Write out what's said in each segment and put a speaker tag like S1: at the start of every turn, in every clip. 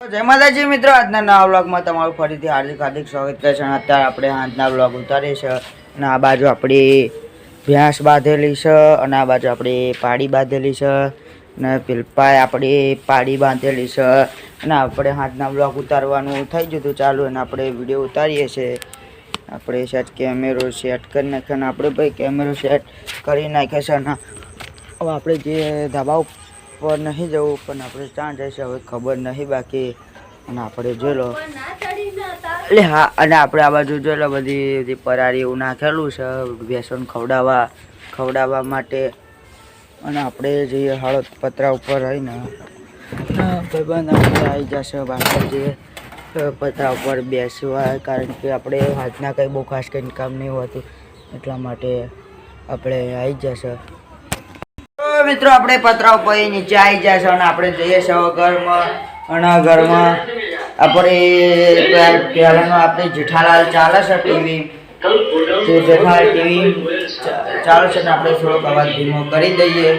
S1: જય માતાજી મિત્રો, આજના નવા બ્લોગમાં તમારું ફરીથી હાર્દિક હાર્દિક સ્વાગત છે. અને અત્યારે આપણે આજના બ્લોગ ઉતારીએ છે. અને આ બાજુ આપણી ભેંસ બાંધેલી છે અને આ બાજુ આપણી પાડી બાંધેલી છે. અને પેલપાએ આપણી પાડી બાંધેલી છે. અને આપણે આજના બ્લોગ ઉતારવાનું થઈ ગયું હતું ચાલુ અને આપણે વીડિયો ઉતારીએ છીએ. આપણે સેટ કેમેરો સેટ કરી નાખ્યો અને આપણે ભાઈ કેમેરો સેટ કરી નાખ્યો છે અને આપણે જે ધાબા નહીં જવું, પણ આપણે ચાં જઈશું હવે ખબર નહીં બાકી. અને આપણે જોઈ લો. એટલે હા, અને આપણે આ બાજુ જોઈ લો બધી બધી પરારી એવું નાખેલું છે, બેસન ખવડાવવા ખવડાવવા માટે. અને આપણે જઈએ હળદ પતરા ઉપર રહીને ભાઈબંધ આપણે આવી જશે બાકી પતરા ઉપર બેસવા, કારણ કે આપણે હાથના કંઈ બહુ ખાસ કંઈ કામ નહીં હોતું, એટલા માટે આપણે આવી જશે. મિત્રો, આપણે પતરા પછી નીચે આવી જાય છે અને આપણે જઈએ છીએ ઘરમાં. અને ઘરમાં આપણે પહેલાંનો આપણે જેઠાલાલ ચાલે છે ટીવી. તે જેઠાલાલ ટીવી ચાલે છે ને આપણે થોડોક અવાજ ધીમો કરી દઈએ.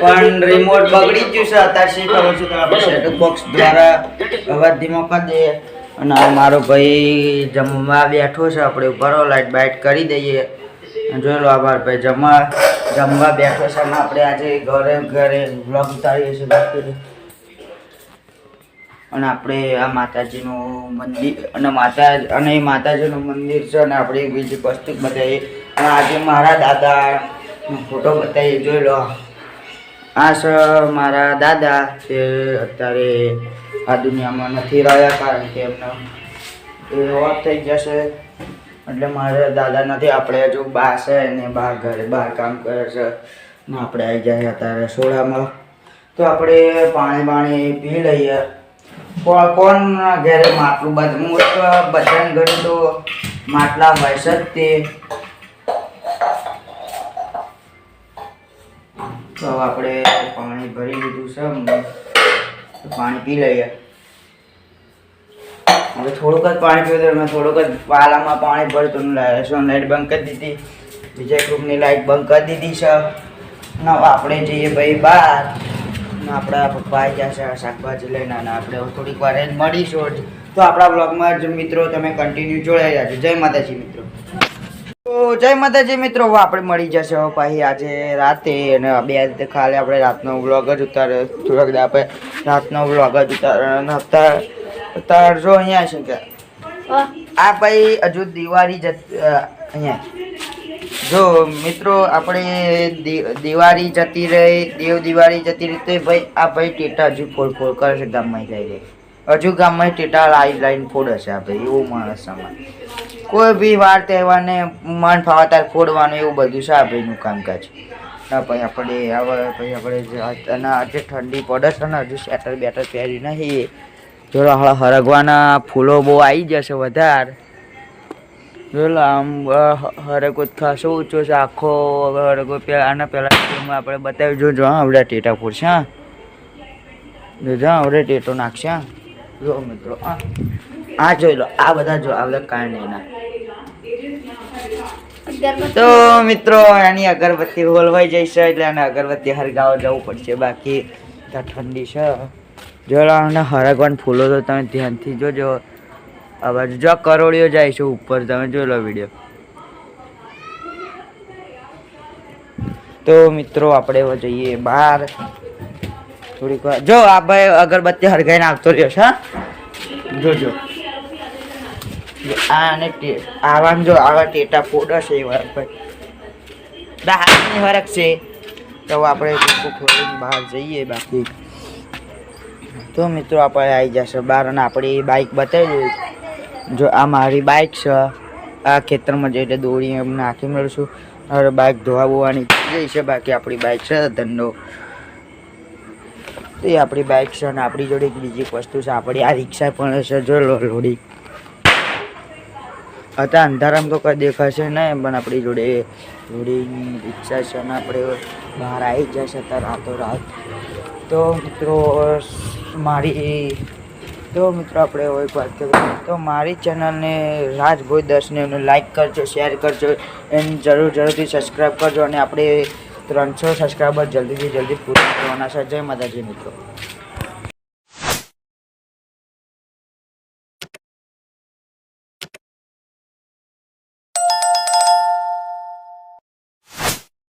S1: પણ રિમોટ બગડી ગયું છે, અત્યારે શી ખબર છે તો આપણે સેટઅપ બોક્સ દ્વારા અવાજ ધીમો કરી દઈએ. અને મારો ભાઈ જમવા બેઠો છે, આપણે ઉભારો લાઈટ બાઇટ કરી દઈએ. જોઈ લો આભાર ભાઈ, જમવા જમવા બેઠો છે. આપણે આજે ઘરે ઘરે વ્લોગ ઉતારીએ છીએ અને આપણે આ માતાજીનું મંદિર અને માતા અને એ માતાજીનું મંદિર છે અને આપણે એક બીજી વસ્તુ બતાવીએ. અને આજે મારા દાદા ફોટો બતાવીએ. જોઈ લો. આ છે મારા દાદા તે અત્યારે આ દુનિયામાં નથી રહ્યા કારણ કે એમને એ હોત થઈ જશે. એટલે મારા દાદા નથી, આપણે હજુ બા છે ને બા ઘરે બહાર કામ કરે છે ને આપણે આવી જાય અત્યારે સોડામાં તો આપણે પાણી પાણી પી લઈએ. કોણ ઘરે માટલું બધું બધાને ઘરે તો માટલા હોય છે જ તે. તો આપણે પાણી ભરી લીધું છે. પાણી પી લઈએ. હવે થોડુંક જ પાણી પીવું તો મેં થોડુંક જ પાલામાં પાણી ભરતું લાઇટ બંધ કરી દીધી. બીજા ગ્રુપની લાઈટ બંધ કરી દીધી છે. ને આપણે જઈએ ભાઈ બહાર. આપણા પપ્પા આવી જશે શાકભાજી લઈને અને આપણે થોડીક વાર મળીશું તો આપણા બ્લોગમાં જ મિત્રો તમે કન્ટિન્યુ જોડાઈ રહેજો. જય માતાજી મિત્રો. તો જય માતાજી મિત્રો આપણે મળી જશે ભાઈ આજે રાતે અને બે ખાલી આપણે રાતનો વ્લોગ જ ઉતારે થોડાક આપણે રાતનો વ્લોગ જ ઉતારે અને અત્યારે જો અહીંયા છે કે? આ ભાઈ હજુ દિવાળી જ અહીંયા. જો મિત્રો આપણે દિવાળી જતી રહી દેવ દિવાળી જતી રહી તો ભાઈ આ ભાઈ ટેટા હજુ ફોડ ફોડ કરે છે ગામમાં જાય હજુ ગામમાં ટેટા લાઈન લાઈન ફોડે છે આ ભાઈ એવું માણસ સમાન કોઈ બી વાર તહેવારને મન ફાવા તાર ફોડવાનું એવું બધું છે આ ભાઈનું કામકાજ. ના ભાઈ આપણે હવે પછી આપણે અને આજે ઠંડી પડે છે ને હજુ સ્વેટર બેટર પહેરી નહીં જો હળ હરગવાના ફૂલો બહુ આવી જશે વધારે. જોલો આમ હરગો ખાસો ઊંચો છે, આખો હરગો પેલા આના પહેલાં આપણે બતાવી જો જો હા, આવડે ટેટા ફૂટશે, હા. જોજો આવડે ટેટો નાખશે, હા. જો મિત્રો, હા. આ જોઈ લો, આ બધા જો આવડે કાંઈ નહીં ના તો મિત્રો એની અગરબત્તી હોલવાઈ જઈશે એટલે એને અગરબત્તી હરગાવ જવું પડશે, બાકી ત્યાં ઠંડી છે. જો અને હરગવાન ફૂલો તો તમે ધ્યાનથી જોજો. બાજુ જો કરોળીઓ જાય છે ઉપર, તમે જોઈ લો વીડિયો તો મિત્રો, આપણે જઈએ બહાર. થોડીક વાર જો, આ ભાઈ અગરબત્તી હરગાઈને આવતો રહ્યો છે? જોજો. આને આ અને ટે- જો, આવા ટેટા ફોડો છે એવા ભાઈ. હાથની ફરક છે. તો આપણે બહાર જઈએ બાકી. તો મિત્રો, આપણે આવી જશે બહાર અને આપણી બાઇક બતાવી જો આ મારી બાઇક છે, આ ખેતરમાં જઈને દોરી એમ નાખી મળશું. હવે બાઇક ધોવા બોવાની જઈ છે, બાકી આપણી બાઇક છે, ધંધો. તો એ આપણી બાઇક છે અને આપણી જોડે એક બીજી વસ્તુ છે, આપણી આ રિક્ષા પણ છે જો લોડી. હતા અંધારામાં તો કંઈ દેખાશે નહીં, પણ આપણી જોડે લોડીની રિક્ષા છે અને આપણે બહાર આવી જશે અત્યારે રાતો રાત તો મિત્રો મારી, તો મિત્રો આપણે હોય વાત કરીએ. તો મારી ચેનલને રાજભોઈ દર્શને લાઈક કરજો શેર કરજો, એને જરૂર, જરૂરથી સબસ્ક્રાઈબ કરજો અને આપણે ત્રણસો સબસ્ક્રાઈબર જલ્દીથી જલ્દી પૂરા કરવાના છે. જય માતાજી મિત્રો.